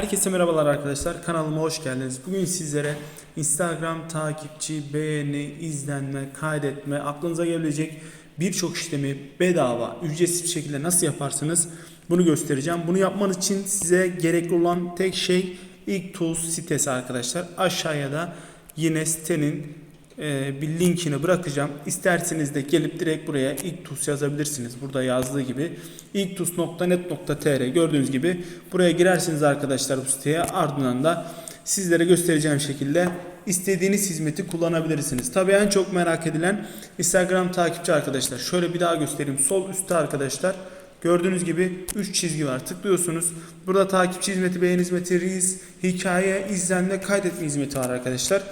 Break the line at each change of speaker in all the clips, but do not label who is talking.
Herkese merhabalar arkadaşlar. Kanalıma hoş geldiniz. Bugün sizlere Instagram takipçi, beğeni, izlenme, kaydetme, aklınıza gelebilecek birçok işlemi bedava, ücretsiz bir şekilde nasıl yaparsınız bunu göstereceğim. Bunu yapmanız için size gerekli olan tek şey ilk tools sitesi arkadaşlar. Aşağıya da yine sitenin e, bir linkini bırakacağım. İsterseniz de gelip direkt buraya ilktus yazabilirsiniz. Burada yazdığı gibi ilktus.net.tr gördüğünüz gibi buraya girersiniz arkadaşlar bu siteye. Ardından da sizlere göstereceğim şekilde istediğiniz hizmeti kullanabilirsiniz. Tabii en çok merak edilen Instagram takipçi arkadaşlar. Şöyle bir daha göstereyim. Sol üstte arkadaşlar Gördüğünüz gibi 3 çizgi var. Tıklıyorsunuz. Burada takipçi hizmeti, beğeni hizmeti, reels, hikaye, izlenme, kaydetme hizmeti var arkadaşlar.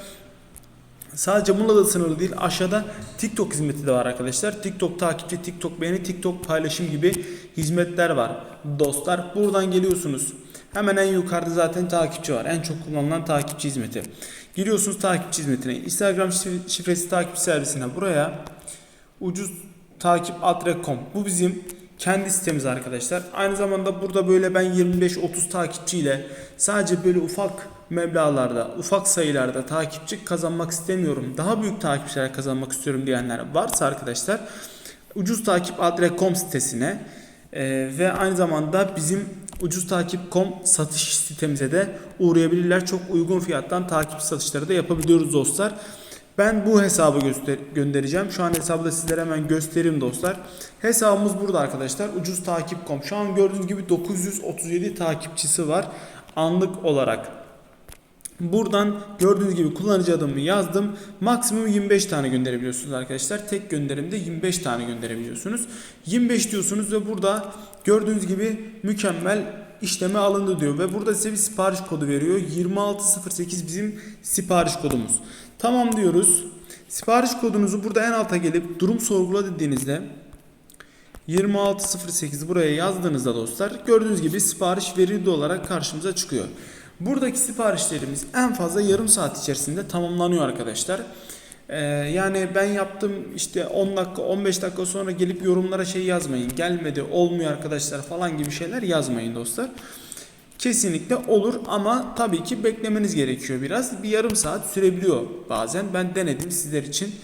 Sadece bununla da sınırlı değil. Aşağıda TikTok hizmeti de var arkadaşlar. TikTok takipçi, TikTok beğeni, TikTok paylaşım gibi hizmetler var dostlar. Buradan geliyorsunuz. Hemen en yukarıda zaten takipçi var. En çok kullanılan takipçi hizmeti. Giriyorsunuz takipçi hizmetine. Instagram şif- şifresi takipçi servisine buraya ucuz takip adre.com. Bu bizim kendi sitemiz arkadaşlar. Aynı zamanda burada böyle ben 25-30 takipçiyle sadece böyle ufak meblağlarda, ufak sayılarda takipçi kazanmak istemiyorum. Daha büyük takipçiler kazanmak istiyorum diyenler varsa arkadaşlar ucuz takip adre.com sitesine e, ve aynı zamanda bizim ucuz takip.com satış sitemize de uğrayabilirler. Çok uygun fiyattan takip satışları da yapabiliyoruz dostlar. Ben bu hesabı göster göndereceğim. Şu an hesabı da sizlere hemen göstereyim dostlar. Hesabımız burada arkadaşlar. Ucuz takip.com. Şu an gördüğünüz gibi 937 takipçisi var. Anlık olarak. Buradan gördüğünüz gibi kullanıcı adımı yazdım. Maksimum 25 tane gönderebiliyorsunuz arkadaşlar. Tek gönderimde 25 tane gönderebiliyorsunuz. 25 diyorsunuz ve burada gördüğünüz gibi mükemmel işleme alındı diyor. Ve burada size bir sipariş kodu veriyor. 2608 bizim sipariş kodumuz. Tamam diyoruz. Sipariş kodunuzu burada en alta gelip durum sorgula dediğinizde 2608 buraya yazdığınızda dostlar gördüğünüz gibi sipariş verildi olarak karşımıza çıkıyor. Buradaki siparişlerimiz en fazla yarım saat içerisinde tamamlanıyor arkadaşlar. Ee, yani ben yaptım işte 10 dakika 15 dakika sonra gelip yorumlara şey yazmayın. Gelmedi olmuyor arkadaşlar falan gibi şeyler yazmayın dostlar. Kesinlikle olur ama tabii ki beklemeniz gerekiyor biraz. Bir yarım saat sürebiliyor bazen. Ben denedim sizler için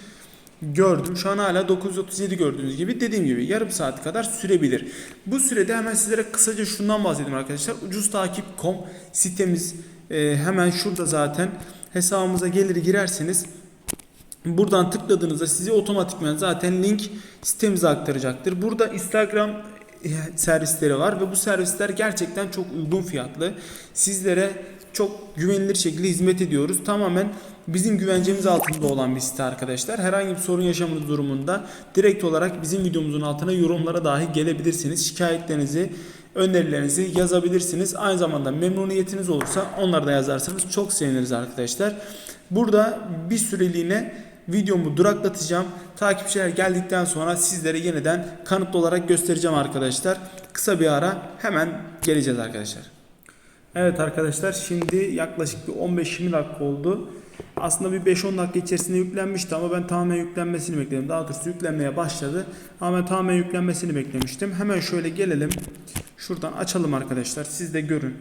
gördüm. Şu an hala 937 gördüğünüz gibi dediğim gibi yarım saat kadar sürebilir. Bu sürede hemen sizlere kısaca şundan bahsedeyim arkadaşlar. Ucuz takip.com sitemiz e, hemen şurada zaten hesabımıza gelir girerseniz buradan tıkladığınızda sizi otomatikman zaten link sitemize aktaracaktır. Burada Instagram servisleri var ve bu servisler gerçekten çok uygun fiyatlı. Sizlere çok güvenilir şekilde hizmet ediyoruz. Tamamen bizim güvencemiz altında olan bir site arkadaşlar. Herhangi bir sorun yaşamanız durumunda direkt olarak bizim videomuzun altına yorumlara dahi gelebilirsiniz. Şikayetlerinizi, önerilerinizi yazabilirsiniz. Aynı zamanda memnuniyetiniz olursa onları da yazarsanız çok seviniriz arkadaşlar. Burada bir süreliğine videomu duraklatacağım. Takipçiler geldikten sonra sizlere yeniden kanıtlı olarak göstereceğim arkadaşlar. Kısa bir ara hemen geleceğiz arkadaşlar. Evet arkadaşlar şimdi yaklaşık bir 15-20 dakika oldu. Aslında bir 5-10 dakika içerisinde yüklenmişti ama ben tamamen yüklenmesini bekledim. Daha doğrusu yüklenmeye başladı. Ama ben tamamen yüklenmesini beklemiştim. Hemen şöyle gelelim. Şuradan açalım arkadaşlar. Siz de görün.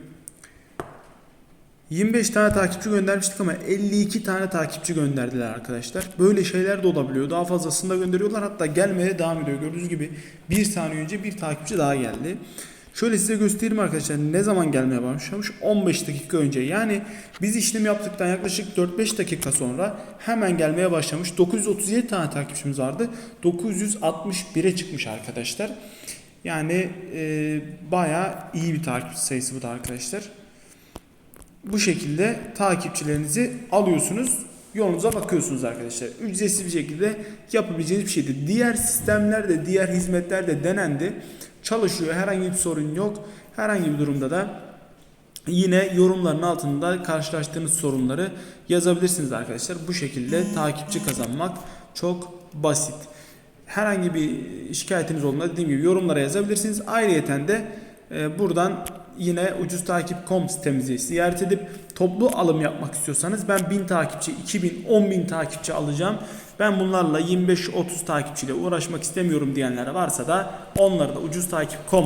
25 tane takipçi göndermiştik ama 52 tane takipçi gönderdiler arkadaşlar. Böyle şeyler de olabiliyor. Daha fazlasını da gönderiyorlar. Hatta gelmeye devam ediyor. Gördüğünüz gibi bir saniye önce bir takipçi daha geldi. Şöyle size göstereyim arkadaşlar ne zaman gelmeye başlamış? 15 dakika önce. Yani biz işlem yaptıktan yaklaşık 4-5 dakika sonra hemen gelmeye başlamış. 937 tane takipçimiz vardı. 961'e çıkmış arkadaşlar. Yani e, bayağı iyi bir takipçi sayısı bu da arkadaşlar. Bu şekilde takipçilerinizi alıyorsunuz. Yolunuza bakıyorsunuz arkadaşlar. Ücretsiz bir şekilde yapabileceğiniz bir şeydi. Diğer sistemler de diğer hizmetler de denendi. Çalışıyor. Herhangi bir sorun yok. Herhangi bir durumda da yine yorumların altında karşılaştığınız sorunları yazabilirsiniz arkadaşlar. Bu şekilde takipçi kazanmak çok basit. Herhangi bir şikayetiniz olduğunda dediğim gibi yorumlara yazabilirsiniz. Ayrıyeten de e, buradan yine ucuz takip.com sitemizi ziyaret edip toplu alım yapmak istiyorsanız ben 1000 takipçi, 2000, 10.000 takipçi alacağım. Ben bunlarla 25-30 takipçiyle uğraşmak istemiyorum diyenler varsa da onları da ucuz takip.com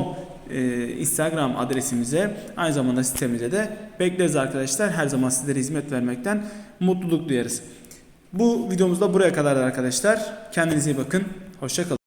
e, Instagram adresimize aynı zamanda sitemize de bekleriz arkadaşlar. Her zaman sizlere hizmet vermekten mutluluk duyarız. Bu videomuzda buraya kadar arkadaşlar. Kendinize iyi bakın. Hoşçakalın.